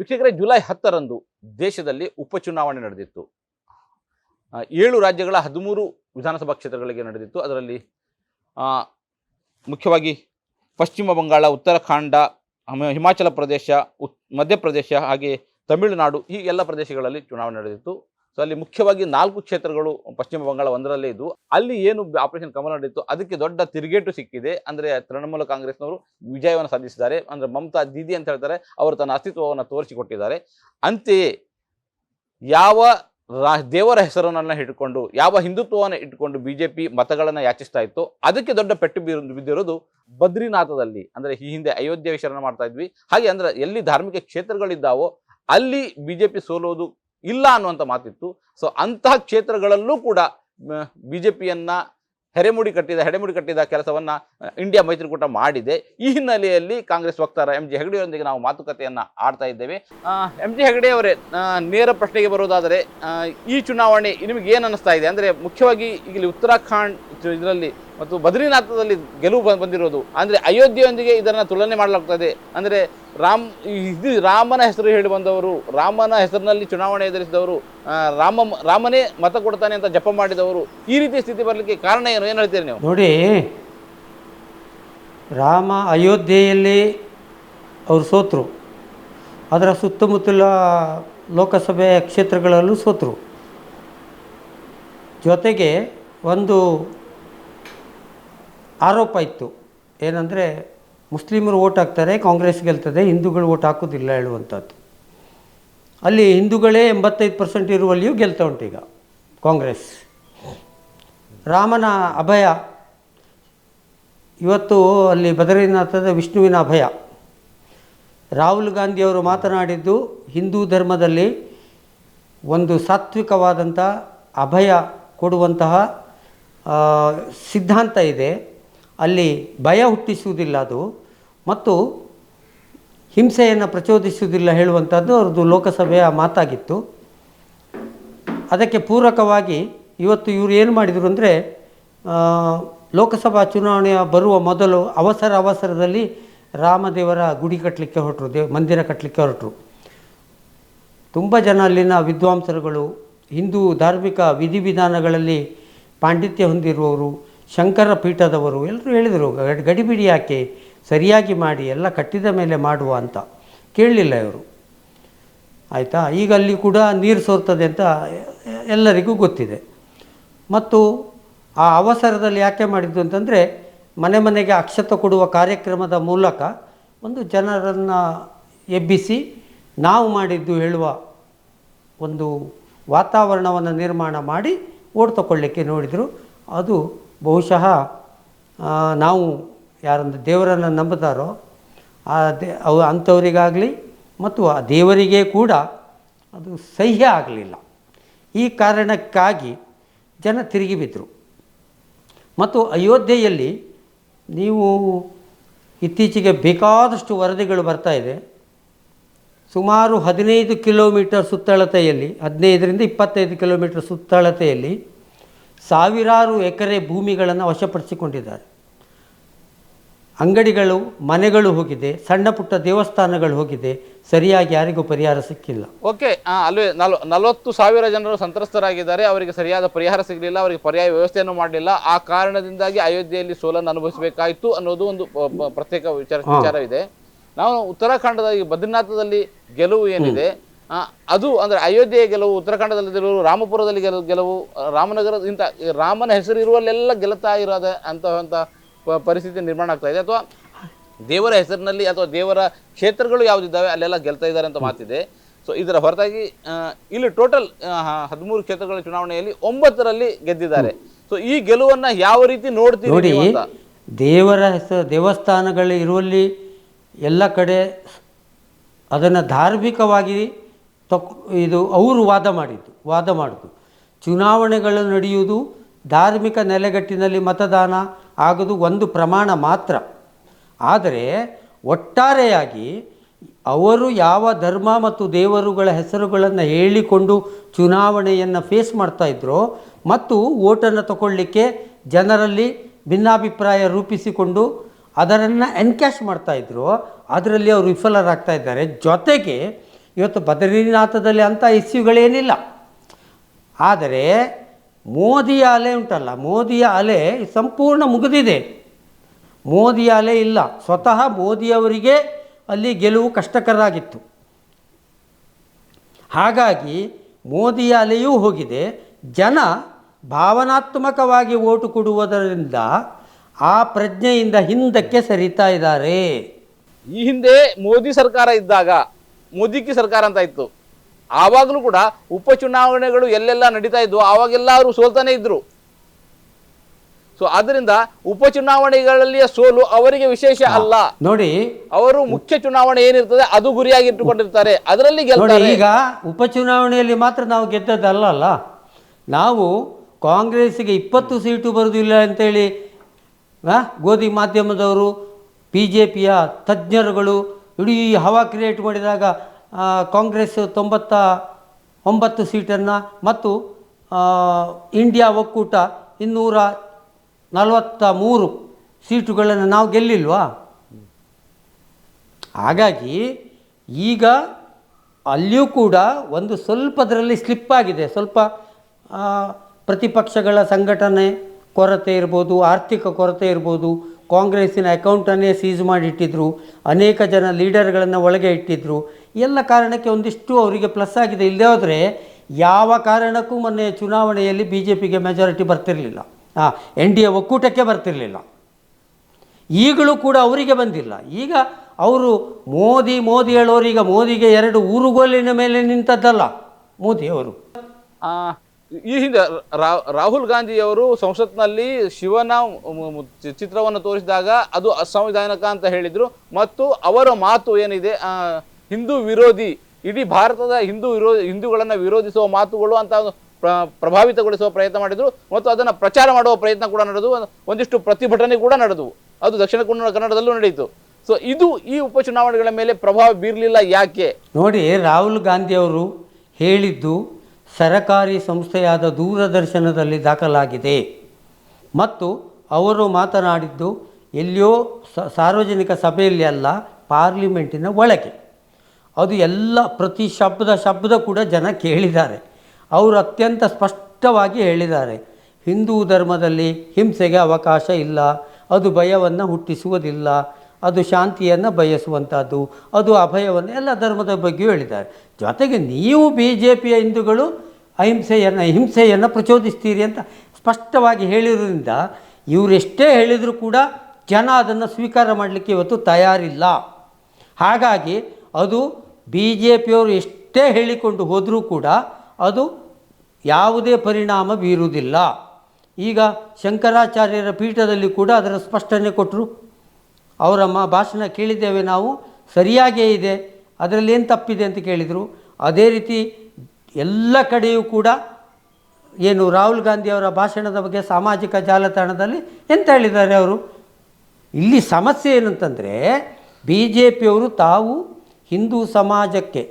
ವೀಕ್ಷಕರೇ, ಜುಲೈ ಹತ್ತರಂದು ದೇಶದಲ್ಲಿ ಉಪಚುನಾವಣೆ ನಡೆದಿತ್ತು. ಏಳು ರಾಜ್ಯಗಳ ಹದಿಮೂರು ವಿಧಾನಸಭಾ ಕ್ಷೇತ್ರಗಳಿಗೆ ನಡೆದಿತ್ತು. ಅದರಲ್ಲಿ ಮುಖ್ಯವಾಗಿ ಪಶ್ಚಿಮ ಬಂಗಾಳ, ಉತ್ತರಾಖಂಡ, ಹಮ- ಹಿಮಾಚಲ ಪ್ರದೇಶ, ಉತ್, ಮಧ್ಯಪ್ರದೇಶ ಹಾಗೆ ತಮಿಳುನಾಡು ಈ ಎಲ್ಲ ಪ್ರದೇಶಗಳಲ್ಲಿ ಚುನಾವಣೆ ನಡೆದಿತ್ತು. ಸೊ ಅಲ್ಲಿ ಮುಖ್ಯವಾಗಿ ನಾಲ್ಕು ಕ್ಷೇತ್ರಗಳು ಪಶ್ಚಿಮ ಬಂಗಾಳ ಒಂದರಲ್ಲೇ ಇದ್ದು ಅಲ್ಲಿ ಏನು ಆಪರೇಷನ್ ಕಮಲ ನಡೆಯಿತು ಅದಕ್ಕೆ ದೊಡ್ಡ ತಿರುಗೇಟು ಸಿಕ್ಕಿದೆ. ಅಂದ್ರೆ ತೃಣಮೂಲ ಕಾಂಗ್ರೆಸ್ನವರು ವಿಜಯವನ್ನು ಸಾಧಿಸಿದ್ದಾರೆ. ಅಂದ್ರೆ ಮಮತಾ ದೀದಿ ಅಂತ ಹೇಳ್ತಾರೆ, ಅವರು ತನ್ನ ಅಸ್ತಿತ್ವವನ್ನು ತೋರಿಸಿಕೊಟ್ಟಿದ್ದಾರೆ. ಅಂತೆಯೇ ಯಾವ ರಾ, ದೇವರ ಹೆಸರನ್ನ ಹಿಡ್ಕೊಂಡು ಯಾವ ಹಿಂದುತ್ವವನ್ನು ಇಟ್ಕೊಂಡು ಪಿ ಮತಗಳನ್ನು ಯಾಚಿಸ್ತಾ ಇತ್ತು, ಅದಕ್ಕೆ ದೊಡ್ಡ ಪೆಟ್ಟು ಬಿದ್ದಿರೋದು ಬದ್ರಿನಾಥದಲ್ಲಿ. ಅಂದರೆ ಈ ಹಿಂದೆ ಅಯೋಧ್ಯೆ ವಿಚಾರಣೆ ಮಾಡ್ತಾ ಇದ್ವಿ. ಹಾಗೆ ಅಂದ್ರೆ ಎಲ್ಲಿ ಧಾರ್ಮಿಕ ಕ್ಷೇತ್ರಗಳಿದ್ದಾವೋ, ಅಲ್ಲಿ ಬಿಜೆಪಿ ಸೋಲೋದು ಇಲ್ಲ ಅನ್ನುವಂಥ ಮಾತಿತ್ತು. ಸೊ ಅಂತಹ ಕ್ಷೇತ್ರಗಳಲ್ಲೂ ಕೂಡ ಬಿ ಜೆ ಪಿಯನ್ನು ಹೆರೆಮುಡಿ ಕಟ್ಟಿದ, ಹೆಡೆಮುಡಿ ಕಟ್ಟಿದ ಕೆಲಸವನ್ನು ಇಂಡಿಯಾ ಮೈತ್ರಿಕೂಟ ಮಾಡಿದೆ. ಈ ಹಿನ್ನೆಲೆಯಲ್ಲಿ ಕಾಂಗ್ರೆಸ್ ವಕ್ತಾರ ಎಂ ಜಿ ಹೆಗಡೆಯವರೊಂದಿಗೆ ನಾವು ಮಾತುಕತೆಯನ್ನು ಆಡ್ತಾ ಇದ್ದೇವೆ. ಎಂ ಜಿ ಹೆಗಡೆ ಅವರೇ ನೇರ ಪ್ರಶ್ನೆಗೆ ಬರೋದಾದರೆ ಈ ಚುನಾವಣೆ ನಿಮಗೆ ಏನು ಅನ್ನಿಸ್ತಾ ಇದೆ? ಅಂದರೆ ಮುಖ್ಯವಾಗಿ ಇಲ್ಲಿ ಉತ್ತರಾಖಂಡ್, ಇದರಲ್ಲಿ ಮತ್ತು ಬದ್ರಿನಾಥದಲ್ಲಿ ಗೆಲುವು ಬಂದಿರೋದು. ಅಂದರೆ ಅಯೋಧ್ಯೆಯೊಂದಿಗೆ ಇದನ್ನು ತುಲನೆ ಮಾಡಲಾಗ್ತದೆ. ಅಂದರೆ ರಾಮ್ ಇದು ರಾಮನ ಹೆಸರು ಹೇಳಿ ಬಂದವರು, ರಾಮನ ಹೆಸರಿನಲ್ಲಿ ಚುನಾವಣೆ ಎದುರಿಸಿದವರು ರಾಮ ರಾಮನೇ ಮತ ಕೊಡ್ತಾನೆ ಅಂತ ಜಪ ಮಾಡಿದವರು, ಈ ರೀತಿ ಸ್ಥಿತಿ ಬರಲಿಕ್ಕೆ ಕಾರಣ ಏನು? ಏನು ಹೇಳ್ತೀರಿ ನೀವು? ನೋಡಿ, ರಾಮ ಅಯೋಧ್ಯೆಯಲ್ಲಿ ಅವರು ಸೋತರು. ಅದರ ಸುತ್ತಮುತ್ತಲ ಲೋಕಸಭೆ ಕ್ಷೇತ್ರಗಳಲ್ಲೂ ಸೋತರು. ಜೊತೆಗೆ ಒಂದು ಆರೋಪ ಇತ್ತು. ಏನಂದರೆ, ಮುಸ್ಲಿಮರು ಓಟ್ ಹಾಕ್ತಾರೆ, ಕಾಂಗ್ರೆಸ್ ಗೆಲ್ತದೆ, ಹಿಂದೂಗಳು ಓಟ್ ಹಾಕೋದಿಲ್ಲ ಹೇಳುವಂಥದ್ದು. ಅಲ್ಲಿ ಹಿಂದೂಗಳೇ ಎಂಬತ್ತೈದು ಪರ್ಸೆಂಟ್ ಇರುವಲ್ಲಿಯೂ ಗೆಲ್ತಾ ಈಗ ಕಾಂಗ್ರೆಸ್. ರಾಮನ ಅಭಯ. ಇವತ್ತು ಅಲ್ಲಿ ಬದರೀನಾಥದ ವಿಷ್ಣುವಿನ ಅಭಯ. ರಾಹುಲ್ ಗಾಂಧಿಯವರು ಮಾತನಾಡಿದ್ದು, ಹಿಂದೂ ಧರ್ಮದಲ್ಲಿ ಒಂದು ಸಾತ್ವಿಕವಾದಂಥ ಅಭಯ ಕೊಡುವಂತಹ ಸಿದ್ಧಾಂತ ಇದೆ. ಅಲ್ಲಿ ಭಯ ಹುಟ್ಟಿಸುವುದಿಲ್ಲ ಅದು ಮತ್ತು ಹಿಂಸೆಯನ್ನು ಪ್ರಚೋದಿಸುವುದಿಲ್ಲ ಹೇಳುವಂಥದ್ದು ಅವ್ರದ್ದು ಲೋಕಸಭೆಯ ಮಾತಾಗಿತ್ತು. ಅದಕ್ಕೆ ಪೂರಕವಾಗಿ ಇವತ್ತು ಇವರು ಏನು ಮಾಡಿದರು ಅಂದರೆ ಲೋಕಸಭಾ ಚುನಾವಣೆಯ ಬರುವ ಮೊದಲು ಅವಸರ ಅವಸರದಲ್ಲಿ ರಾಮದೇವರ ಗುಡಿ ಕಟ್ಟಲಿಕ್ಕೆ ಹೊರಟರು, ದೇವ್, ಮಂದಿರ ಕಟ್ಟಲಿಕ್ಕೆ ಹೊರಟರು. ತುಂಬ ಜನ ಅಲ್ಲಿನ ವಿದ್ವಾಂಸರುಗಳು, ಹಿಂದೂ ಧಾರ್ಮಿಕ ವಿಧಿವಿಧಾನಗಳಲ್ಲಿ ಪಾಂಡಿತ್ಯ ಹೊಂದಿರುವವರು ಶಂಕರ ಪೀಠದವರು ಎಲ್ಲರೂ ಹೇಳಿದರು, ಗಡಿ- ಗಡಿಬಿಡಿ ಯಾಕೆ? ಸರಿಯಾಗಿ ಮಾಡಿ, ಎಲ್ಲ ಕಟ್ಟಿದ ಮೇಲೆ ಮಾಡುವ ಅಂತ. ಕೇಳಲಿಲ್ಲ ಇವರು. ಆಯಿತಾ? ಈಗ ಅಲ್ಲಿ ಕೂಡ ನೀರು ಸೋರ್ತದೆ ಅಂತ ಎಲ್ಲರಿಗೂ ಗೊತ್ತಿದೆ. ಮತ್ತು ಆ ಅವಸರದಲ್ಲಿ ಯಾಕೆ ಮಾಡಿದ್ದು ಅಂತಂದರೆ, ಮನೆ ಮನೆಗೆ ಅಕ್ಷತ ಕೊಡುವ ಕಾರ್ಯಕ್ರಮದ ಮೂಲಕ ಒಂದು ಜನರನ್ನು ಎಬ್ಬಿಸಿ, ನಾವು ಮಾಡಿದ್ದು ಹೇಳುವ ಒಂದು ವಾತಾವರಣವನ್ನು ನಿರ್ಮಾಣ ಮಾಡಿ ಓಟ್ ತಕೊಳ್ಳಿಕ್ಕೆ ನೋಡಿದರು. ಅದು ಬಹುಶಃ ನಾವು ಯಾರೊಂದು ದೇವರನ್ನು ನಂಬುತ್ತಾರೋ, ಆ ದೇ, ಅವು ಅಂಥವರಿಗಾಗಲಿ ಮತ್ತು ಆ ದೇವರಿಗೆ ಕೂಡ ಅದು ಸಹ್ಯ ಆಗಲಿಲ್ಲ. ಈ ಕಾರಣಕ್ಕಾಗಿ ಜನ ತಿರುಗಿ ಬಿದ್ದರು ಮತ್ತು ಅಯೋಧ್ಯೆಯಲ್ಲಿ ನೀವು ಇತ್ತೀಚೆಗೆ ಬೇಕಾದಷ್ಟು ವರದಿಗಳು ಬರ್ತಾ ಇದೆ. ಸುಮಾರು ಹದಿನೈದು ಕಿಲೋಮೀಟರ್ ಸುತ್ತಳತೆಯಲ್ಲಿ, ಹದಿನೈದರಿಂದ ಇಪ್ಪತ್ತೈದು ಕಿಲೋಮೀಟರ್ ಸುತ್ತಳತೆಯಲ್ಲಿ ಸಾವಿರಾರು ಎಕರೆ ಭೂಮಿಗಳನ್ನು ವಶಪಡಿಸಿಕೊಂಡಿದ್ದಾರೆ. ಅಂಗಡಿಗಳು ಮನೆಗಳು ಹೋಗಿದೆ ಸಣ್ಣ ಪುಟ್ಟ ದೇವಸ್ಥಾನಗಳು ಹೋಗಿದೆ ಸರಿಯಾಗಿ ಯಾರಿಗೂ ಪರಿಹಾರ ಸಿಕ್ಕಿಲ್ಲ. ಓಕೆ ಅಲ್ಲಿ ನಲ್ ನಲವತ್ತು ಸಾವಿರ ಜನರು ಸಂತ್ರಸ್ತರಾಗಿದ್ದಾರೆ ಅವರಿಗೆ ಸರಿಯಾದ ಪರಿಹಾರ ಸಿಗಲಿಲ್ಲ ಅವರಿಗೆ ಪರ್ಯಾಯ ವ್ಯವಸ್ಥೆಯನ್ನು ಮಾಡಲಿಲ್ಲ. ಆ ಕಾರಣದಿಂದಾಗಿ ಅಯೋಧ್ಯೆಯಲ್ಲಿ ಸೋಲನ್ನು ಅನುಭವಿಸಬೇಕಾಯಿತು ಅನ್ನೋದು ಒಂದು ಪ್ರತ್ಯೇಕ ವಿಚಾರ ವಿಚಾರವಿದೆ. ನಾವು ಉತ್ತರಾಖಂಡದ ಈ ಬದ್ರಿನಾಥದಲ್ಲಿ ಗೆಲುವು ಏನಿದೆ ಅದು ಅಂದರೆ ಅಯೋಧ್ಯೆಯ ಗೆಲುವು ಉತ್ತರಾಖಂಡದಲ್ಲಿ ಗೆಲುವು ರಾಮಪುರದಲ್ಲಿ ಗೆಲುವು ಗೆಲುವು ರಾಮನಗರ ಇಂಥ ರಾಮನ ಹೆಸರು ಇರುವಲ್ಲೆಲ್ಲ ಗೆಲ್ತಾ ಇರೋದ ಅಂತವಂಥ ಪ- ಪರಿಸ್ಥಿತಿ ನಿರ್ಮಾಣ ಆಗ್ತಾ ಇದೆ. ಅಥವಾ ದೇವರ ಹೆಸರಿನಲ್ಲಿ ಅಥವಾ ದೇವರ ಕ್ಷೇತ್ರಗಳು ಯಾವುದಿದ್ದಾವೆ ಅಲ್ಲೆಲ್ಲ ಗೆಲ್ತಾ ಇದ್ದಾರೆ ಅಂತ ಮಾತಿದೆ. ಸೊ ಇದರ ಹೊರತಾಗಿ ಇಲ್ಲಿ ಟೋಟಲ್ ಹದಿಮೂರು ಕ್ಷೇತ್ರಗಳ ಚುನಾವಣೆಯಲ್ಲಿ ಒಂಬತ್ತರಲ್ಲಿ ಗೆದ್ದಿದ್ದಾರೆ. ಸೊ ಈ ಗೆಲುವನ್ನು ಯಾವ ರೀತಿ ನೋಡ್ತೀವಿ ನೋಡಿ ಅಂತ? ದೇವರ ಹೆಸರು ದೇವಸ್ಥಾನಗಳು ಇರುವಲ್ಲಿ ಎಲ್ಲ ಕಡೆ ಅದನ್ನು ಧಾರ್ಮಿಕವಾಗಿ ತಕ್ ಇದು ಅವರು ವಾದ ಮಾಡಿದ್ದು ವಾದ ಮಾಡಿದ್ದು ಚುನಾವಣೆಗಳು ನಡೆಯುವುದು ಧಾರ್ಮಿಕ ನೆಲೆಗಟ್ಟಿನಲ್ಲಿ ಮತದಾನ ಆಗೋದು ಒಂದು ಪ್ರಮಾಣ ಮಾತ್ರ. ಆದರೆ ಒಟ್ಟಾರೆಯಾಗಿ ಅವರು ಯಾವ ಧರ್ಮ ಮತ್ತು ದೇವರುಗಳ ಹೆಸರುಗಳನ್ನು ಹೇಳಿಕೊಂಡು ಚುನಾವಣೆಯನ್ನು ಫೇಸ್ ಮಾಡ್ತಾ ಇದ್ರೋ ಮತ್ತು ಓಟನ್ನು ತಗೊಳ್ಳಿಕ್ಕೆ ಜನರಲ್ಲಿ ಭಿನ್ನಾಭಿಪ್ರಾಯ ರೂಪಿಸಿಕೊಂಡು ಅದರನ್ನು ಎನ್ಕ್ಯಾಶ್ ಮಾಡ್ತಾ ಇದ್ರು, ಅದರಲ್ಲಿ ಅವರು ವಿಫಲರಾಗ್ತಾ ಇದ್ದಾರೆ. ಜೊತೆಗೆ ಇವತ್ತು ಬದರಿನಾಥದಲ್ಲಿ ಅಂಥ ಇಸ್ಯುಗಳೇನಿಲ್ಲ. ಆದರೆ ಮೋದಿಯ ಅಲೆ ಉಂಟಲ್ಲ, ಮೋದಿಯ ಅಲೆ ಸಂಪೂರ್ಣ ಮುಗಿದಿದೆ. ಮೋದಿಯ ಅಲೆ ಇಲ್ಲ, ಸ್ವತಃ ಮೋದಿಯವರಿಗೆ ಅಲ್ಲಿ ಗೆಲುವು ಕಷ್ಟಕರ ಹಾಗಾಗಿ ಮೋದಿಯ ಅಲೆಯೂ ಹೋಗಿದೆ. ಜನ ಭಾವನಾತ್ಮಕವಾಗಿ ಓಟು ಕೊಡುವುದರಿಂದ ಆ ಪ್ರಜ್ಞೆಯಿಂದ ಹಿಂದಕ್ಕೆ ಸರಿತಾ ಇದ್ದಾರೆ. ಈ ಹಿಂದೆ ಮೋದಿ ಸರ್ಕಾರ ಇದ್ದಾಗ ಮೋದಿಕಿ ಸರ್ಕಾರ ಅಂತ ಇತ್ತು. ಆವಾಗಲೂ ಕೂಡ ಉಪಚುನಾವಣೆಗಳು ಎಲ್ಲೆಲ್ಲ ನಡೀತಾ ಇದ್ವು ಆವಾಗೆಲ್ಲ ಅವರು ಸೋಲ್ತಾನೆ ಇದ್ರು. ಸೊ ಅದರಿಂದ ಉಪಚುನಾವಣೆಗಳಲ್ಲಿಯ ಸೋಲು ಅವರಿಗೆ ವಿಶೇಷ ಅಲ್ಲ. ನೋಡಿ ಅವರು ಮುಖ್ಯ ಚುನಾವಣೆ ಏನಿರ್ತದೆ ಅದು ಗುರಿಯಾಗಿ ಇಟ್ಟುಕೊಂಡಿರ್ತಾರೆ ಅದರಲ್ಲಿ ನೋಡಿ ಗೆಲ್ತಾರೆ ಈಗ ಉಪಚುನಾವಣೆಯಲ್ಲಿ ಮಾತ್ರ ನಾವು ಗೆದ್ದದ್ದಲ್ಲ ನಾವು ಕಾಂಗ್ರೆಸ್ಗೆ ಇಪ್ಪತ್ತು ಸೀಟು ಬರುವುದಿಲ್ಲ ಅಂತೇಳಿ ಗೋಧಿ ಮಾಧ್ಯಮದವರು ಬಿ ಜೆ ಪಿಯ ತಜ್ಞರುಗಳು ಇಡೀ ಹವಾ ಕ್ರಿಯೇಟ್ ಮಾಡಿದಾಗ ಕಾಂಗ್ರೆಸ್ ತೊಂಬತ್ತ ಒಂಬತ್ತು ಸೀಟನ್ನು ಮತ್ತು ಇಂಡಿಯಾ ಒಕ್ಕೂಟ ಇನ್ನೂರ ನಲವತ್ತ ಮೂರು ಸೀಟುಗಳನ್ನು ನಾವು ಗೆಲ್ಲಿಲ್ವಾ? ಹಾಗಾಗಿ ಈಗ ಅಲ್ಲಿಯೂ ಕೂಡ ಒಂದು ಸ್ವಲ್ಪದರಲ್ಲಿ ಸ್ಲಿಪ್ ಆಗಿದೆ. ಸ್ವಲ್ಪ ಪ್ರತಿಪಕ್ಷಗಳ ಸಂಘಟನೆ ಕೊರತೆ ಇರ್ಬೋದು, ಆರ್ಥಿಕ ಕೊರತೆ ಇರ್ಬೋದು ಕಾಂಗ್ರೆಸ್ಸಿನ ಅಕೌಂಟನ್ನೇ ಸೀಸ್ ಮಾಡಿಟ್ಟಿದ್ರು ಅನೇಕ ಜನ ಲೀಡರ್ಗಳನ್ನು ಒಳಗೆ ಇಟ್ಟಿದ್ರು. ಎಲ್ಲ ಕಾರಣಕ್ಕೆ ಒಂದಿಷ್ಟು ಅವರಿಗೆ ಪ್ಲಸ್ ಆಗಿದೆ. ಇಲ್ಲದೆ ಹೋದರೆ ಯಾವ ಕಾರಣಕ್ಕೂ ಮೊನ್ನೆ ಚುನಾವಣೆಯಲ್ಲಿ ಬಿ ಜೆ ಪಿಗೆ ಮೆಜಾರಿಟಿ ಬರ್ತಿರಲಿಲ್ಲ. ಹಾಂ ಎನ್ ಡಿ ಎ ಒಕ್ಕೂಟಕ್ಕೆ ಬರ್ತಿರಲಿಲ್ಲ. ಈಗಲೂ ಕೂಡ ಅವರಿಗೆ ಬಂದಿಲ್ಲ. ಈಗ ಅವರು ಮೋದಿ ಮೋದಿ ಹೇಳೋರೀಗ ಮೋದಿಗೆ ಎರಡು ಊರುಗೋಲಿನ ಮೇಲೆ ನಿಂತದ್ದಲ್ಲ ಮೋದಿ ಅವರು ಆ, ಈ ಹಿಂದೆ ರಾಹುಲ್ ಗಾಂಧಿಯವರು ಸಂಸತ್ನಲ್ಲಿ ಶಿವನ ಚಿತ್ರವನ್ನು ತೋರಿಸಿದಾಗ ಅದು ಅಸಂವಿಧಾನಿಕ ಅಂತ ಹೇಳಿದರು. ಮತ್ತು ಅವರ ಮಾತು ಏನಿದೆ? ಹಿಂದೂ ವಿರೋಧಿ, ಇಡೀ ಭಾರತದ ಹಿಂದೂ ವಿರೋ, ಹಿಂದೂಗಳನ್ನು ವಿರೋಧಿಸುವ ಮಾತುಗಳು ಅಂತ ಪ್ರಭಾವಿತಗೊಳಿಸುವ ಪ್ರಯತ್ನ ಮಾಡಿದರು. ಮತ್ತು ಅದನ್ನು ಪ್ರಚಾರ ಮಾಡುವ ಪ್ರಯತ್ನ ಕೂಡ ನಡೆದು, ಒಂದಿಷ್ಟು ಪ್ರತಿಭಟನೆ ಕೂಡ ನಡೆದವು. ಅದು ದಕ್ಷಿಣ ಕನ್ನಡ, ಕನ್ನಡದಲ್ಲೂ ನಡೆಯಿತು. ಸೊ, ಇದು ಈ ಉಪಚುನಾವಣೆಗಳ ಮೇಲೆ ಪ್ರಭಾವ ಬೀರಲಿಲ್ಲ ಯಾಕೆ? ನೋಡಿ, ರಾಹುಲ್ ಗಾಂಧಿ ಅವರು ಹೇಳಿದ್ದು ಸರಕಾರಿ ಸಂಸ್ಥೆಯಾದ ದೂರದರ್ಶನದಲ್ಲಿ ದಾಖಲಾಗಿದೆ. ಮತ್ತು ಅವರು ಮಾತನಾಡಿದ್ದು, ಎಲ್ಲಿಯೋ ಸಾರ್ವಜನಿಕ ಸಭೆಯಲ್ಲಿ ಅಲ್ಲ, ಪಾರ್ಲಿಮೆಂಟಿನ ಒಳಗೆ. ಅದು ಎಲ್ಲ, ಪ್ರತಿ ಶಬ್ದ ಶಬ್ದ ಕೂಡ ಜನ ಕೇಳಿದ್ದಾರೆ. ಅವರು ಅತ್ಯಂತ ಸ್ಪಷ್ಟವಾಗಿ ಹೇಳಿದ್ದಾರೆ. ಹಿಂದೂ ಧರ್ಮದಲ್ಲಿ ಹಿಂಸೆಗೆ ಅವಕಾಶ ಇಲ್ಲ, ಅದು ಭಯವನ್ನು ಹುಟ್ಟಿಸುವುದಿಲ್ಲ ಅದು ಶಾಂತಿಯನ್ನು ಬಯಸುವಂಥದ್ದು ಅದು ಅಭಯವನ್ನು ಎಲ್ಲ ಧರ್ಮದ ಬಗ್ಗೆಯೂ ಹೇಳಿದ್ದಾರೆ. ಜೊತೆಗೆ ನೀವು ಬಿ ಜೆ ಪಿಯ ಹಿಂದೂಗಳು ಅಹಿಂಸೆಯನ್ನು ಹಿಂಸೆಯನ್ನು ಪ್ರಚೋದಿಸ್ತೀರಿ ಅಂತ ಸ್ಪಷ್ಟವಾಗಿ ಹೇಳಿರೋದ್ರಿಂದ ಇವರೆಷ್ಟೇ ಹೇಳಿದರೂ ಕೂಡ ಜನ ಅದನ್ನು ಸ್ವೀಕಾರ ಮಾಡಲಿಕ್ಕೆ ಇವತ್ತು ತಯಾರಿಲ್ಲ. ಹಾಗಾಗಿ ಅದು ಬಿ ಜೆ ಪಿಯವರು ಎಷ್ಟೇ ಹೇಳಿಕೊಂಡು ಹೋದರೂ ಕೂಡ ಅದು ಯಾವುದೇ ಪರಿಣಾಮ ಬೀರುವುದಿಲ್ಲ. ಈಗ ಶಂಕರಾಚಾರ್ಯರ ಪೀಠದಲ್ಲಿ ಕೂಡ ಅದರ ಸ್ಪಷ್ಟನೆ ಕೊಟ್ಟರು. ಅವರ ಮ ಭಾಷಣ ಕೇಳಿದ್ದೇವೆ ನಾವು, ಸರಿಯಾಗೇ ಇದೆ, ಅದರಲ್ಲಿ ಏನು ತಪ್ಪಿದೆ ಅಂತ ಕೇಳಿದರು. ಅದೇ ರೀತಿ ಎಲ್ಲ ಕಡೆಯೂ ಕೂಡ ಏನು ರಾಹುಲ್ ಗಾಂಧಿಯವರ ಭಾಷಣದ ಬಗ್ಗೆ ಸಾಮಾಜಿಕ ಜಾಲತಾಣದಲ್ಲಿ ಎಂತ ಹೇಳಿದ್ದಾರೆ ಅವರು? ಇಲ್ಲಿ ಸಮಸ್ಯೆ ಏನಂತಂದರೆ ಬಿ ಜೆ ಪಿಯವರು ತಾವು ಹಿಂದೂ ಸಮಾಜಕ್ಕೆ,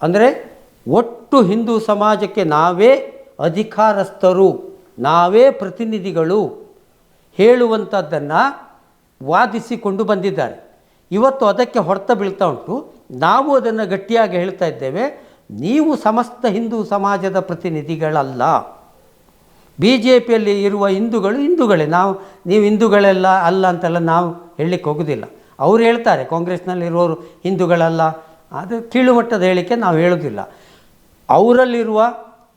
ಅಂದರೆ ಒಟ್ಟು ಹಿಂದೂ ಸಮಾಜಕ್ಕೆ ನಾವೇ ಅಧಿಕಾರಸ್ಥರು, ನಾವೇ ಪ್ರತಿನಿಧಿಗಳು ಹೇಳುವಂಥದ್ದನ್ನು ವಾದಿಸಿಕೊಂಡು ಬಂದಿದ್ದಾರೆ. ಇವತ್ತು ಅದಕ್ಕೆ ಹೊಡೆತ ಬೀಳ್ತಾ ಉಂಟು. ನಾವು ಅದನ್ನು ಗಟ್ಟಿಯಾಗಿ ಹೇಳ್ತಾ ಇದ್ದೇವೆ. ನೀವು ಸಮಸ್ತ ಹಿಂದೂ ಸಮಾಜದ ಪ್ರತಿನಿಧಿಗಳಲ್ಲ. ಬಿ ಜೆ ಪಿಯಲ್ಲಿ ಇರುವ ಹಿಂದೂಗಳು ಹಿಂದೂಗಳೇ. ನಾವು, ನೀವು ಹಿಂದೂಗಳೆಲ್ಲ ಅಲ್ಲ ಅಂತೆಲ್ಲ ನಾವು ಹೇಳಲಿಕ್ಕೆ ಹೋಗೋದಿಲ್ಲ. ಅವರು ಹೇಳ್ತಾರೆ ಕಾಂಗ್ರೆಸ್ನಲ್ಲಿರುವವರು ಹಿಂದೂಗಳಲ್ಲ. ಅದು ಕೀಳುಮಟ್ಟದ ಹೇಳಿಕೆ ನಾವು ಹೇಳೋದಿಲ್ಲ. ಅವರಲ್ಲಿರುವ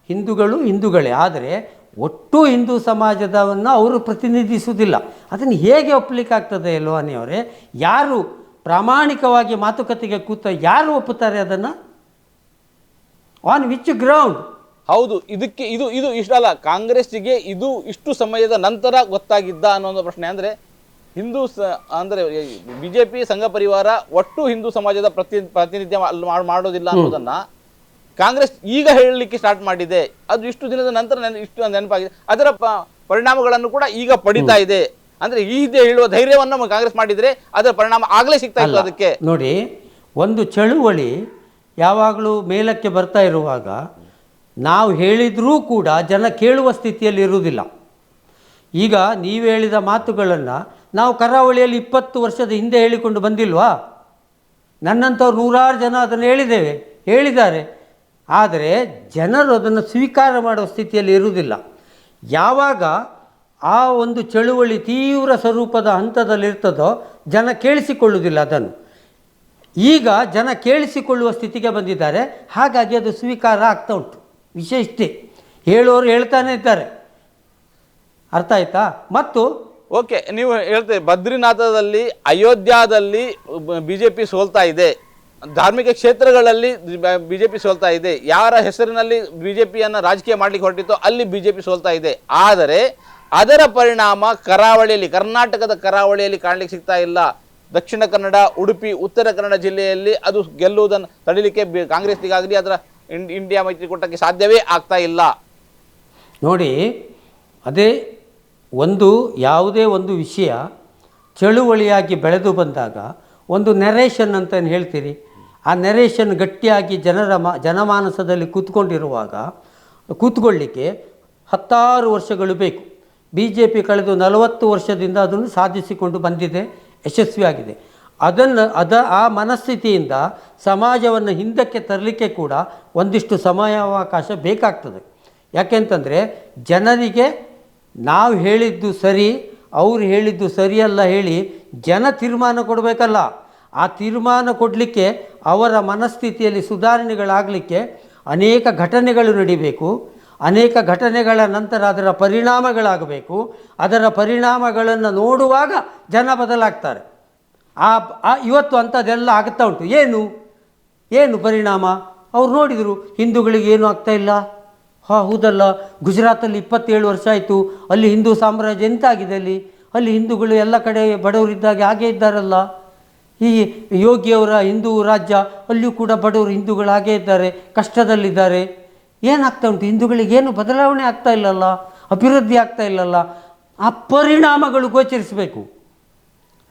ಹಿಂದೂಗಳು ಹಿಂದೂಗಳೇ. ಆದರೆ ಒಟ್ಟು ಹಿಂದೂ ಸಮಾಜದವನ್ನು ಅವರು ಪ್ರತಿನಿಧಿಸುವುದಿಲ್ಲ. ಅದನ್ನು ಹೇಗೆ ಒಪ್ಪಲಿಕ್ಕೆ ಆಗ್ತದೆ ಅವರೇ ಯಾರು ಪ್ರಾಮಾಣಿಕವಾಗಿ ಮಾತುಕತೆಗೆ ಕೂತ ಯಾರು ಒಪ್ಪುತ್ತಾರೆ ಅದನ್ನು? ಆನ್ ವಿಚ್ ಗ್ರೌಂಡ್ ಹೌದು, ಇದಕ್ಕೆ ಇದು ಇದು ಇಷ್ಟಲ್ಲ ಕಾಂಗ್ರೆಸ್ಸಿಗೆ ಇದು ಇಷ್ಟು ಸಮಯದ ನಂತರ ಗೊತ್ತಾಗಿದ್ದ ಅನ್ನೋ ಒಂದು ಪ್ರಶ್ನೆ. ಅಂದರೆ ಹಿಂದೂ ಸ, ಅಂದ್ರೆ ಬಿಜೆಪಿ ಸಂಘ ಪರಿವಾರ ಒಟ್ಟು ಹಿಂದೂ ಸಮಾಜದ ಪ್ರತಿ, ಪ್ರಾತಿನಿಧ್ಯ ಮಾಡೋದಿಲ್ಲ ಅನ್ನೋದನ್ನ ಕಾಂಗ್ರೆಸ್ ಈಗ ಹೇಳಲಿಕ್ಕೆ ಸ್ಟಾರ್ಟ್ ಮಾಡಿದೆ. ಅದು ಇಷ್ಟು ದಿನದ ನಂತರ ನೆನ ಇಷ್ಟು ನೆನಪಾಗಿದೆ. ಅದರ ಪರಿಣಾಮಗಳನ್ನು ಕೂಡ ಈಗ ಪಡಿತಾ ಇದೆ. ಅಂದ್ರೆ ಈ ಹಿಂದೆ ಹೇಳುವ ಧೈರ್ಯವನ್ನು ಕಾಂಗ್ರೆಸ್ ಮಾಡಿದರೆ ಅದರ ಪರಿಣಾಮ ಆಗಲೇ ಸಿಗ್ತಾ ಇಲ್ಲ ಅದಕ್ಕೆ. ನೋಡಿ ಒಂದು ಚಳುವಳಿ ಯಾವಾಗಲೂ ಮೇಲಕ್ಕೆ ಬರ್ತಾ ಇರುವಾಗ ನಾವು ಹೇಳಿದರೂ ಕೂಡ ಜನ ಕೇಳುವ ಸ್ಥಿತಿಯಲ್ಲಿ ಇರುವುದಿಲ್ಲ. ಈಗ ನೀವು ಹೇಳಿದ ಮಾತುಗಳನ್ನು ನಾವು ಕರಾವಳಿಯಲ್ಲಿ ಇಪ್ಪತ್ತು ವರ್ಷದ ಹಿಂದೆ ಹೇಳಿಕೊಂಡು ಬಂದಿಲ್ವಾ? ನನ್ನಂಥವ್ರು ನೂರಾರು ಜನ ಅದನ್ನು ಹೇಳಿದ್ದೇವೆ. ಹೇಳಿದ್ದಾರೆ. ಆದರೆ ಜನರು ಅದನ್ನು ಸ್ವೀಕಾರ ಮಾಡುವ ಸ್ಥಿತಿಯಲ್ಲಿ ಇರುವುದಿಲ್ಲ. ಯಾವಾಗ ಆ ಒಂದು ಚಳುವಳಿ ತೀವ್ರ ಸ್ವರೂಪದ ಹಂತದಲ್ಲಿರ್ತದೋ ಜನ ಕೇಳಿಸಿಕೊಳ್ಳುವುದಿಲ್ಲ ಅದನ್ನು. ಈಗ ಜನ ಕೇಳಿಸಿಕೊಳ್ಳುವ ಸ್ಥಿತಿಗೆ ಬಂದಿದ್ದಾರೆ. ಹಾಗಾಗಿ ಅದು ಸ್ವೀಕಾರ ಆಗ್ತಾ ಉಂಟು. ವಿಶೇಷತೆ ಹೇಳೋರು ಹೇಳ್ತಾನೆ ಇದ್ದಾರೆ. ಅರ್ಥ ಆಯ್ತಾ? ಮತ್ತು ಓಕೆ, ನೀವು ಹೇಳ್ತೀವಿ ಬದ್ರಿನಾಥದಲ್ಲಿ ಅಯೋಧ್ಯಾದಲ್ಲಿ ಬಿಜೆಪಿ ಸೋಲ್ತಾ ಇದೆ. ಧಾರ್ಮಿಕ ಕ್ಷೇತ್ರಗಳಲ್ಲಿ ಬಿಜೆಪಿ ಸೋಲ್ತಾ ಇದೆ. ಯಾರ ಹೆಸರಿನಲ್ಲಿ ಬಿಜೆಪಿಯನ್ನ ರಾಜಕೀಯ ಮಾಡ್ಲಿಕ್ಕೆ ಹೊರಟಿತ್ತೋ ಅಲ್ಲಿ ಬಿಜೆಪಿ ಸೋಲ್ತಾ ಇದೆ. ಆದರೆ ಅದರ ಪರಿಣಾಮ ಕರಾವಳಿಯಲ್ಲಿ, ಕರ್ನಾಟಕದ ಕರಾವಳಿಯಲ್ಲಿ ಕಾಣಲಿಕ್ಕೆ ಸಿಗ್ತಾ ಇಲ್ಲ. ದಕ್ಷಿಣ ಕನ್ನಡ, ಉಡುಪಿ, ಉತ್ತರ ಕನ್ನಡ ಜಿಲ್ಲೆಯಲ್ಲಿ ಅದು ಗೆಲ್ಲುವುದನ್ನು ತಡಿಲಿಕ್ಕೆ ಕಾಂಗ್ರೆಸ್ಗಾಗಲಿ ಅದರ ಇಂಡಿಯಾ ಮೈತ್ರಿಕೂಟಕ್ಕೆ ಸಾಧ್ಯವೇ ಆಗ್ತಾ ಇಲ್ಲ. ನೋಡಿ, ಅದೇ ಒಂದು ಯಾವುದೇ ಒಂದು ವಿಷಯ ಚಳುವಳಿಯಾಗಿ ಬೆಳೆದು ಬಂದಾಗ ಒಂದು ನೆರೇಷನ್ ಅಂತ ಹೇಳ್ತೀರಿ? ಆ ನೆರೇಷನ್ ಗಟ್ಟಿಯಾಗಿ ಜನರ ಮ, ಜನಮಾನಸದಲ್ಲಿ ಕೂತ್ಕೊಂಡಿರುವಾಗ, ಕೂತ್ಕೊಳ್ಳಿಕ್ಕೆ ಹತ್ತಾರು ವರ್ಷಗಳು ಬೇಕು. ಬಿ ಜೆ ಪಿ ಕಳೆದು ನಲವತ್ತು ವರ್ಷದಿಂದ ಅದನ್ನು ಸಾಧಿಸಿಕೊಂಡು ಬಂದಿದೆ, ಯಶಸ್ವಿಯಾಗಿದೆ. ಅದನ್ನು, ಅದ, ಆ ಮನಸ್ಥಿತಿಯಿಂದ ಸಮಾಜವನ್ನು ಹಿಂದಕ್ಕೆ ತರಲಿಕ್ಕೆ ಕೂಡ ಒಂದಿಷ್ಟು ಸಮಯಾವಕಾಶ ಬೇಕಾಗ್ತದೆ. ಯಾಕೆಂತಂದರೆ ಜನರಿಗೆ ನಾವು ಹೇಳಿದ್ದು ಸರಿ, ಅವ್ರು ಹೇಳಿದ್ದು ಸರಿಯಲ್ಲ ಹೇಳಿ ಜನ ತೀರ್ಮಾನ ಕೊಡಬೇಕಲ್ಲ. ಆ ತೀರ್ಮಾನ ಕೊಡಲಿಕ್ಕೆ ಅವರ ಮನಸ್ಥಿತಿಯಲ್ಲಿ ಸುಧಾರಣೆಗಳಾಗಲಿಕ್ಕೆ ಅನೇಕ ಘಟನೆಗಳು ನಡಿಬೇಕು. ಅನೇಕ ಘಟನೆಗಳ ನಂತರ ಅದರ ಪರಿಣಾಮಗಳಾಗಬೇಕು. ಅದರ ಪರಿಣಾಮಗಳನ್ನು ನೋಡುವಾಗ ಜನ ಬದಲಾಗ್ತಾರೆ. ಆ ಇವತ್ತು ಅಂಥದ್ದೆಲ್ಲ ಆಗ್ತಾ ಉಂಟು. ಏನು? ಏನು ಪರಿಣಾಮ? ಅವ್ರು ನೋಡಿದರು, ಹಿಂದೂಗಳಿಗೆ ಏನೂ ಆಗ್ತಾ ಇಲ್ಲ. ಹಾ, ಹೌದಲ್ಲ. ಗುಜರಾತಲ್ಲಿ ಇಪ್ಪತ್ತೇಳು ವರ್ಷ ಆಯಿತು. ಅಲ್ಲಿ ಹಿಂದೂ ಸಾಮ್ರಾಜ್ಯ ಎಂತಾಗಿದೆ ಅಲ್ಲಿ? ಅಲ್ಲಿ ಹಿಂದೂಗಳು ಎಲ್ಲ ಕಡೆ ಬಡವರಿದ್ದಾಗೆ ಹಾಗೇ ಇದ್ದಾರಲ್ಲ. ಈ ಯೋಗಿಯವರ ಹಿಂದೂ ರಾಜ್ಯ ಅಲ್ಲಿಯೂ ಕೂಡ ಬಡವರು ಹಿಂದೂಗಳಾಗೇ ಇದ್ದಾರೆ, ಕಷ್ಟದಲ್ಲಿದ್ದಾರೆ. ಏನಾಗ್ತಾ ಉಂಟು? ಹಿಂದೂಗಳಿಗೆ ಏನು ಬದಲಾವಣೆ ಆಗ್ತಾ ಇಲ್ಲಲ್ಲ, ಅಭಿವೃದ್ಧಿ ಆಗ್ತಾ ಇಲ್ಲಲ್ಲ, ಆ ಪರಿಣಾಮಗಳು ಗೋಚರಿಸಬೇಕು.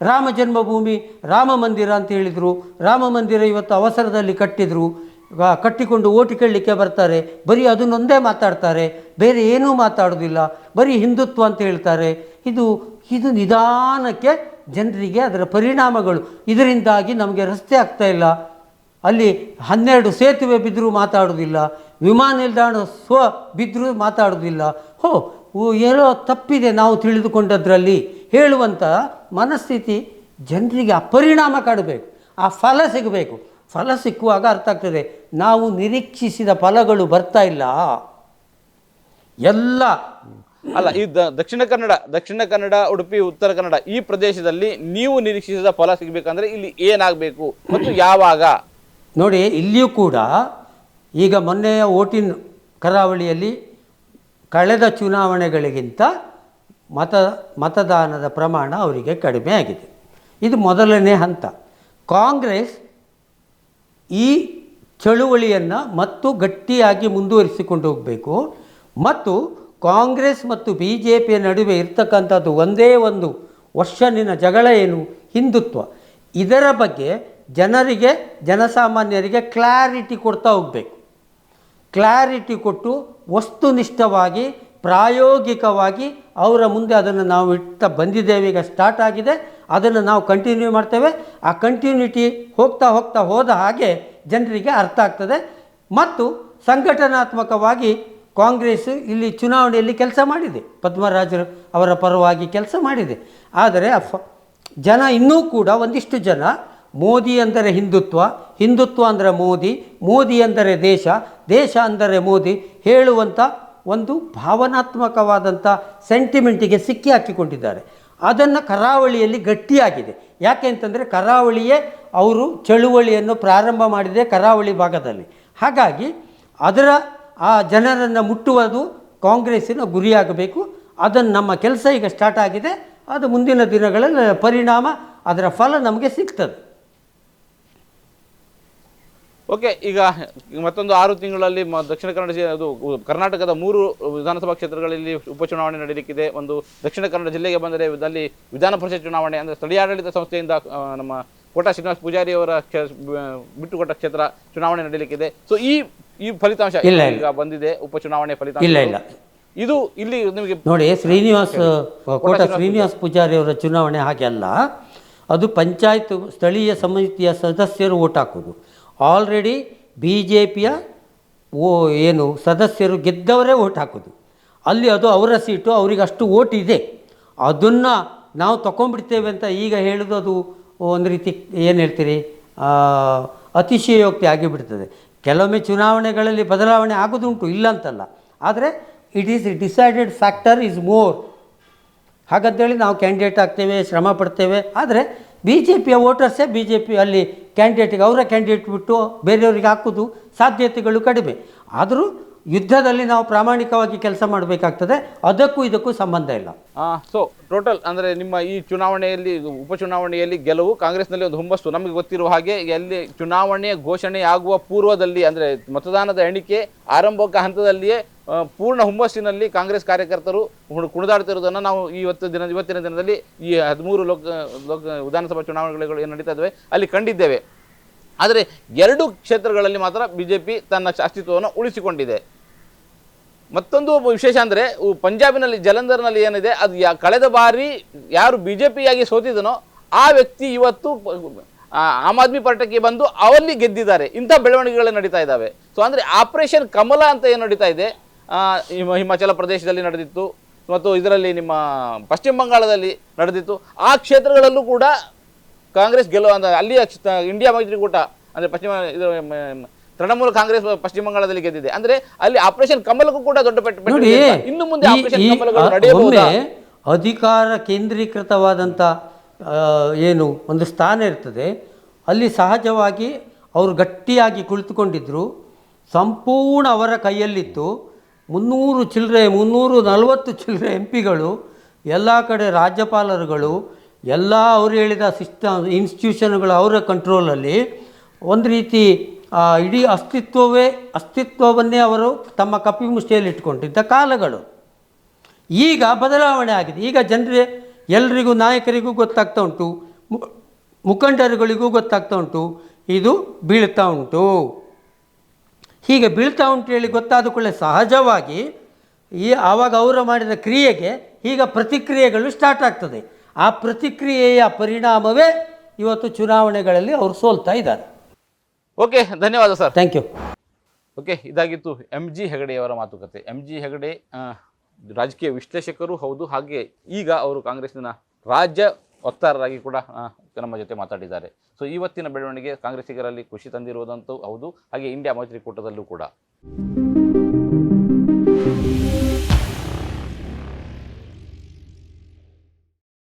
ರಾಮ ಜನ್ಮಭೂಮಿ, ರಾಮ ಮಂದಿರ ಅಂತ ಹೇಳಿದರು. ರಾಮ ಮಂದಿರ ಇವತ್ತು ಅವಸರದಲ್ಲಿ ಕಟ್ಟಿದರು. ಕಟ್ಟಿಕೊಂಡು ಓಟು ಕೇಳಲಿಕ್ಕೆ ಬರ್ತಾರೆ. ಬರೀ ಅದನ್ನೊಂದೇ ಮಾತಾಡ್ತಾರೆ. ಬೇರೆ ಏನೂ ಮಾತಾಡೋದಿಲ್ಲ. ಬರೀ ಹಿಂದುತ್ವ ಅಂತ ಹೇಳ್ತಾರೆ. ಇದು ಇದು ನಿಧಾನಕ್ಕೆ ಜನರಿಗೆ ಅದರ ಪರಿಣಾಮಗಳು. ಇದರಿಂದಾಗಿ ನಮಗೆ ರಸ್ತೆ ಆಗ್ತಾ ಇಲ್ಲ. ಅಲ್ಲಿ ಹನ್ನೆರಡು ಸೇತುವೆ ಬಿದ್ದರೂ ಮಾತಾಡೋದಿಲ್ಲ ವಿಮಾನ ನಿಲ್ದಾಣ ಸ್ವ ಬಿದ್ದರೂ ಮಾತಾಡೋದಿಲ್ಲ ಹೋ ಏನೋ ತಪ್ಪಿದೆ ನಾವು ತಿಳಿದುಕೊಂಡದ್ರಲ್ಲಿ. ಹೇಳುವಂಥ ಮನಸ್ಥಿತಿ ಜನರಿಗೆ ಆ ಪರಿಣಾಮ ಕಾಡಬೇಕು. ಆ ಫಲ ಸಿಗಬೇಕು. ಫಲ ಸಿಕ್ಕುವಾಗ ಅರ್ಥ ಆಗ್ತದೆ. ನಾವು ನಿರೀಕ್ಷಿಸಿದ ಫಲಗಳು ಬರ್ತಾ ಇಲ್ಲ. ಎಲ್ಲ ಅಲ್ಲ, ಈ ದಕ್ಷಿಣ ಕನ್ನಡ ದಕ್ಷಿಣ ಕನ್ನಡ, ಉಡುಪಿ, ಉತ್ತರ ಕನ್ನಡ ಈ ಪ್ರದೇಶದಲ್ಲಿ ನೀವು ನಿರೀಕ್ಷಿಸಿದ ಫಲ ಸಿಗಬೇಕಂದ್ರೆ ಇಲ್ಲಿ ಏನಾಗಬೇಕು ಮತ್ತು ಯಾವಾಗ? ನೋಡಿ, ಇಲ್ಲಿಯೂ ಕೂಡ ಈಗ ಮೊನ್ನೆಯ ಓಟಿನ್ ಕರಾವಳಿಯಲ್ಲಿ ಕಳೆದ ಚುನಾವಣೆಗಳಿಗಿಂತ ಮತ, ಮತದಾನದ ಪ್ರಮಾಣ ಅವರಿಗೆ ಕಡಿಮೆ ಆಗಿದೆ. ಇದು ಮೊದಲನೇ ಹಂತ. ಕಾಂಗ್ರೆಸ್ ಈ ಚಳುವಳಿಯನ್ನು ಮತ್ತು ಗಟ್ಟಿಯಾಗಿ ಮುಂದುವರಿಸಿಕೊಂಡು ಹೋಗಬೇಕು ಮತ್ತು ಕಾಂಗ್ರೆಸ್ ಮತ್ತು ಬಿ ಜೆ ಪಿಯ ನಡುವೆ ಇರ್ತಕ್ಕಂಥದ್ದು ಒಂದೇ ಒಂದು ವರ್ಷನಿನ ಜಗಳ ಏನು? ಹಿಂದುತ್ವ. ಇದರ ಬಗ್ಗೆ ಜನರಿಗೆ, ಜನಸಾಮಾನ್ಯರಿಗೆ ಕ್ಲಾರಿಟಿ ಕೊಡ್ತಾ ಹೋಗಬೇಕು. ಕ್ಲಾರಿಟಿ ಕೊಟ್ಟು ವಸ್ತುನಿಷ್ಠವಾಗಿ, ಪ್ರಾಯೋಗಿಕವಾಗಿ ಅವರ ಮುಂದೆ ಅದನ್ನು ನಾವು ಇಡ್ತಾ ಬಂದಿದ್ದೇವೆ, ಈಗ ಸ್ಟಾರ್ಟ್ ಆಗಿದೆ. ಅದನ್ನು ನಾವು ಕಂಟಿನ್ಯೂ ಮಾಡ್ತೇವೆ. ಆ ಕಂಟಿನ್ಯೂಟಿ ಹೋಗ್ತಾ ಹೋಗ್ತಾ ಹೋದ ಹಾಗೆ ಜನರಿಗೆ ಅರ್ಥ ಆಗ್ತದೆ. ಮತ್ತು ಸಂಘಟನಾತ್ಮಕವಾಗಿ ಕಾಂಗ್ರೆಸ್ ಇಲ್ಲಿ ಚುನಾವಣೆಯಲ್ಲಿ ಕೆಲಸ ಮಾಡಿದೆ. ಪದ್ಮರಾಜರು ಅವರ ಪರವಾಗಿ ಕೆಲಸ ಮಾಡಿದೆ. ಆದರೆ ಜನ ಇನ್ನೂ ಕೂಡ ಒಂದಿಷ್ಟು ಜನ ಮೋದಿ ಅಂದರೆ ಹಿಂದುತ್ವ ಹಿಂದುತ್ವ ಅಂದರೆ ಮೋದಿ ಮೋದಿ ಅಂದರೆ ದೇಶ ದೇಶ ಅಂದರೆ ಮೋದಿ ಹೇಳುವಂಥ ಒಂದು ಭಾವನಾತ್ಮಕವಾದಂಥ ಸೆಂಟಿಮೆಂಟಿಗೆ ಸಿಕ್ಕಿ ಹಾಕಿಕೊಂಡಿದ್ದಾರೆ. ಅದನ್ನು ಕರಾವಳಿಯಲ್ಲಿ ಗಟ್ಟಿಯಾಗಿದೆ. ಯಾಕೆ ಅಂತಂದರೆ ಕರಾವಳಿಯೇ ಅವರು ಚಳುವಳಿಯನ್ನು ಪ್ರಾರಂಭ ಮಾಡಿದೆ ಕರಾವಳಿ ಭಾಗದಲ್ಲಿ. ಹಾಗಾಗಿ ಅದರ ಆ ಜನರನ್ನು ಮುಟ್ಟುವುದು ಕಾಂಗ್ರೆಸ್ಸಿನ ಗುರಿಯಾಗಬೇಕು. ಅದನ್ನು ನಮ್ಮ ಕೆಲಸ ಈಗ ಸ್ಟಾರ್ಟ್ ಆಗಿದೆ. ಅದು ಮುಂದಿನ ದಿನಗಳಲ್ಲಿ ಪರಿಣಾಮ, ಅದರ ಫಲ ನಮಗೆ ಸಿಗ್ತದೆ. ಓಕೆ, ಈಗ ಮತ್ತೊಂದು ಆರು ತಿಂಗಳಲ್ಲಿ ದಕ್ಷಿಣ ಕನ್ನಡ ಜಿಲ್ಲೆ, ಅದು ಕರ್ನಾಟಕದ ಮೂರು ವಿಧಾನಸಭಾ ಕ್ಷೇತ್ರಗಳಲ್ಲಿ ಉಪಚುನಾವಣೆ ನಡೀಲಿಕ್ಕಿದೆ. ಒಂದು ದಕ್ಷಿಣ ಕನ್ನಡ ಜಿಲ್ಲೆಗೆ ಬಂದರೆ ಅಲ್ಲಿ ವಿಧಾನ ಪರಿಷತ್ ಚುನಾವಣೆ, ಅಂದರೆ ಸ್ಥಳೀಯಾಡಳಿತ ಸಂಸ್ಥೆಯಿಂದ ನಮ್ಮ ಕೋಟಾ ಶ್ರೀನಿವಾಸ ಪೂಜಾರಿ ಅವರ ಕ್ಷೇ- ಬ- ಬಿಟ್ಟುಕೊಟ್ಟ ಕ್ಷೇತ್ರ ಚುನಾವಣೆ ನಡೀಲಿಕ್ಕಿದೆ. ಸೊ ಈ ಈ ಫಲಿತಾಂಶ ಇಲ್ಲ, ಈಗ ಬಂದಿದೆ ಉಪಚುನಾವಣೆ ಫಲಿತಾಂಶ. ಇಲ್ಲ ಇಲ್ಲ. ಇದು ಇಲ್ಲಿ ನಿಮಗೆ ನೋಡಿ ಶ್ರೀನಿವಾಸ್ ಕೋಟ ಶ್ರೀನಿವಾಸ್ ಪೂಜಾರಿ. ಅವರ ಚುನಾವಣೆ ಹಾಗೆ ಅಲ್ಲ ಅದು ಪಂಚಾಯತ್ ಸ್ಥಳೀಯ ಸಮಿತಿಯ ಸದಸ್ಯರು ಓಟ್ ಹಾಕೋದು. ಆಲ್ರೆಡಿ ಬಿ ಜೆ ಪಿಯ ಓ ಏನು ಸದಸ್ಯರು ಗೆದ್ದವರೇ ಓಟ್ ಹಾಕೋದು. ಅಲ್ಲಿ ಅದು ಅವರ ಸೀಟು ಅವರಿಗೆ ಅಷ್ಟು ಓಟ್ ಇದೆ. ಅದನ್ನು ನಾವು ತಗೊಂಡ್ಬಿಡ್ತೇವೆ ಅಂತ ಈಗ ಹೇಳೋದು ಅದು ಒಂದು ರೀತಿ ಏನು ಹೇಳ್ತೀರಿ ಆ, ಅತಿಶಯೋಕ್ತಿ ಆಗಿಬಿಡ್ತದೆ. ಕೆಲವೊಮ್ಮೆ ಚುನಾವಣೆಗಳಲ್ಲಿ ಬದಲಾವಣೆ ಆಗೋದುಂಟು ಇಲ್ಲ ಅಂತಲ್ಲ ಆದರೆ it is decided factor is more ಹಾಗಂತೇಳಿ ನಾವು ಕ್ಯಾಂಡಿಡೇಟ್ ಆಗ್ತೇವೆ, ಶ್ರಮ ಪಡ್ತೇವೆ. ಆದರೆ ಬಿ ಜೆ ಪಿಯ ವೋಟರ್ಸೇ ಬಿ ಜೆ ಪಿ ಅಲ್ಲಿ ಕ್ಯಾಂಡಿಡೇಟಿಗೆ ಅವರ ಕ್ಯಾಂಡಿಡೇಟ್ ಬಿಟ್ಟು ಬೇರೆಯವರಿಗೆ ಹಾಕೋದು ಸಾಧ್ಯತೆಗಳು ಕಡಿಮೆ. ಆದರೂ ಯುದ್ಧದಲ್ಲಿ ನಾವು ಪ್ರಾಮಾಣಿಕವಾಗಿ ಕೆಲಸ ಮಾಡಬೇಕಾಗ್ತದೆ. ಅದಕ್ಕೂ ಇದಕ್ಕೂ ಸಂಬಂಧ ಇಲ್ಲ. ಸೊ ಟೋಟಲ್ ಅಂದರೆ ನಿಮ್ಮ ಈ ಚುನಾವಣೆಯಲ್ಲಿ, ಉಪಚುನಾವಣೆಯಲ್ಲಿ ಗೆಲುವು ಕಾಂಗ್ರೆಸ್ನಲ್ಲಿ ಒಂದು ಹುಮ್ಮಸ್ಸು. ನಮಗೆ ಗೊತ್ತಿರುವ ಹಾಗೆ ಎಲ್ಲಿ ಚುನಾವಣೆ ಘೋಷಣೆ ಆಗುವ ಪೂರ್ವದಲ್ಲಿ ಅಂದರೆ ಮತದಾನದ ಎಣಿಕೆ ಆರಂಭಕ ಹಂತದಲ್ಲಿಯೇ ಪೂರ್ಣ ಹುಮ್ಮಸ್ಸಿನಲ್ಲಿ ಕಾಂಗ್ರೆಸ್ ಕಾರ್ಯಕರ್ತರು ಕುಣ್- ಕುಣಿದಾಡ್ತಿರೋದನ್ನು ನಾವು ಇವತ್ತು ದಿನ, ಇವತ್ತಿನ ದಿನದಲ್ಲಿ ಈ ಹದಿಮೂರು ಲೋಕ ಲೋಕ, ವಿಧಾನಸಭಾ ಚುನಾವಣೆಗಳು ಏನು ನಡೀತಾ ಇದ್ದಾವೆ. ಅಲ್ಲಿ ಕಂಡಿದ್ದೇವೆ. ಆದರೆ ಎರಡು ಕ್ಷೇತ್ರಗಳಲ್ಲಿ ಮಾತ್ರ ಬಿಜೆಪಿ ತನ್ನ ಅಸ್ತಿತ್ವವನ್ನು ಉಳಿಸಿಕೊಂಡಿದೆ. ಮತ್ತೊಂದು ವಿಶೇಷ ಅಂದರೆ ಪಂಜಾಬಿನಲ್ಲಿ, ಜಲಂಧರ್ನಲ್ಲಿ ಏನಿದೆ, ಅದು ಯಾ, ಕಳೆದ ಬಾರಿ ಯಾರು ಬಿ ಜೆ ಪಿಯಾಗಿ ಸೋತಿದನೋ, ಆ ವ್ಯಕ್ತಿ ಇವತ್ತು ಆಮ್ ಆದ್ಮಿ ಪಾರ್ಟಿಗೆ ಬಂದು ಅವಲ್ಲಿ ಗೆದ್ದಿದ್ದಾರೆ. ಇಂಥ ಬೆಳವಣಿಗೆಗಳು ನಡೀತಾ ಇದ್ದಾವೆ. ಸೊ ಅಂದರೆ ಆಪರೇಷನ್ ಕಮಲ ಅಂತ ಏನು ನಡೀತಾ ಇದೆ? ಹಿಮಾಚಲ ಪ್ರದೇಶದಲ್ಲಿ ನಡೆದಿತ್ತು, ಮತ್ತು ಇದರಲ್ಲಿ ನಿಮ್ಮ ಪಶ್ಚಿಮ ಬಂಗಾಳದಲ್ಲಿ ನಡೆದಿತ್ತು. ಆ ಕ್ಷೇತ್ರಗಳಲ್ಲೂ ಕೂಡ ಕಾಂಗ್ರೆಸ್ ಗೆಲ್ಲುವ ಅಲ್ಲಿಯ ಇಂಡಿಯಾ ಮೈತ್ರಿಕೂಟ, ಅಂದರೆ ಪಶ್ಚಿಮ, ಇದು ತೃಣಮೂಲ ಕಾಂಗ್ರೆಸ್ ಪಶ್ಚಿಮ ಬಂಗಾಳದಲ್ಲಿ ಗೆದ್ದಿದೆ. ಅಂದ್ರೆ ಅಲ್ಲಿ ಆಪರೇಷನ್ ಕಮಲಕ್ಕೂ ಕೂಡ ದೊಡ್ಡ ಪೆಟ್ಟು. ಇನ್ನು ಮುಂದೆ ಆಪರೇಷನ್ ಕಮಲಗಳು ನಡೆಯಬಹುದಾ? ಅಧಿಕಾರ ಕೇಂದ್ರೀಕೃತವಾದಂಥ ಏನು ಒಂದು ಸ್ಥಾನ ಇರ್ತದೆ ಅಲ್ಲಿ ಸಹಜವಾಗಿ ಅವರು ಗಟ್ಟಿಯಾಗಿ ಕುಳಿತುಕೊಂಡಿದ್ದರು ಸಂಪೂರ್ಣ ಅವರ ಕೈಯಲ್ಲಿತ್ತು ಮುನ್ನೂರು ಚಿಲ್ಲರೆ ಮುನ್ನೂರು ನಲವತ್ತು ಚಿಲ್ಲರೆ ಎಂ ಪಿಗಳು ಎಲ್ಲ ಕಡೆ ರಾಜ್ಯಪಾಲರುಗಳು ಎಲ್ಲ ಅವರು ಹೇಳಿದ ಸಿಸ್ಟಮ್ ಇನ್ಸ್ಟಿಟ್ಯೂಷನ್ಗಳು ಅವರ ಕಂಟ್ರೋಲಲ್ಲಿ ಒಂದು ರೀತಿ ಇಡೀ ಅಸ್ತಿತ್ವವೇ, ಅಸ್ತಿತ್ವವನ್ನೇ ಅವರು ತಮ್ಮ ಕಪ್ಪಿ ಮುಷ್ಟಿಯಲ್ಲಿ ಇಟ್ಕೊಂಡಿದ್ದ ಕಾಲಗಳು. ಈಗ ಬದಲಾವಣೆ ಆಗಿದೆ. ಈಗ ಜನರೇ ಎಲ್ರಿಗೂ, ನಾಯಕರಿಗೂ ಗೊತ್ತಾಗ್ತಾ ಉಂಟು. ಮುಖಂಡರುಗಳಿಗೂ ಗೊತ್ತಾಗ್ತಾ ಉಂಟು. ಇದು ಬೀಳ್ತಾ ಉಂಟು. ಹೀಗೆ ಬೀಳ್ತಾ ಉಂಟು ಹೇಳಿ ಗೊತ್ತಾದ ಕೂಡಲೇ ಸಹಜವಾಗಿ ಈ ಆವಾಗ ಅವರು ಮಾಡಿದ ಕ್ರಿಯೆಗೆ ಈಗ ಪ್ರತಿಕ್ರಿಯೆಗಳು ಸ್ಟಾರ್ಟ್ ಆಗ್ತದೆ. ಆ ಪ್ರತಿಕ್ರಿಯೆಯ ಪರಿಣಾಮವೇ ಇವತ್ತು ಚುನಾವಣೆಗಳಲ್ಲಿ ಅವರು ಸೋಲ್ತಾ ಇದ್ದಾರೆ. ಓಕೆ ಧನ್ಯವಾದ ಸರ್. ಥ್ಯಾಂಕ್ ಯು ಓಕೆ ಇದಾಗಿತ್ತು ಎಂ ಜಿ ಹೆಗಡೆಯವರ ಮಾತುಕತೆ. ಎಂ ಜಿ ಹೆಗಡೆ ರಾಜಕೀಯ ವಿಶ್ಲೇಷಕರು ಹೌದು ಹಾಗೆ ಈಗ ಅವರು ಕಾಂಗ್ರೆಸ್ನ ರಾಜ್ಯ ವಕ್ತಾರರಾಗಿ ಕೂಡ ನಮ್ಮ ಜೊತೆ ಮಾತಾಡಿದ್ದಾರೆ. ಸೊ ಇವತ್ತಿನ ಬೆಳವಣಿಗೆ ಕಾಂಗ್ರೆಸ್ಸಿಗರಲ್ಲಿ ಖುಷಿ ತಂದಿರುವುದಂತೂ ಹೌದು ಹಾಗೆ ಇಂಡಿಯಾ ಮೈತ್ರಿಕೂಟದಲ್ಲೂ ಕೂಡ.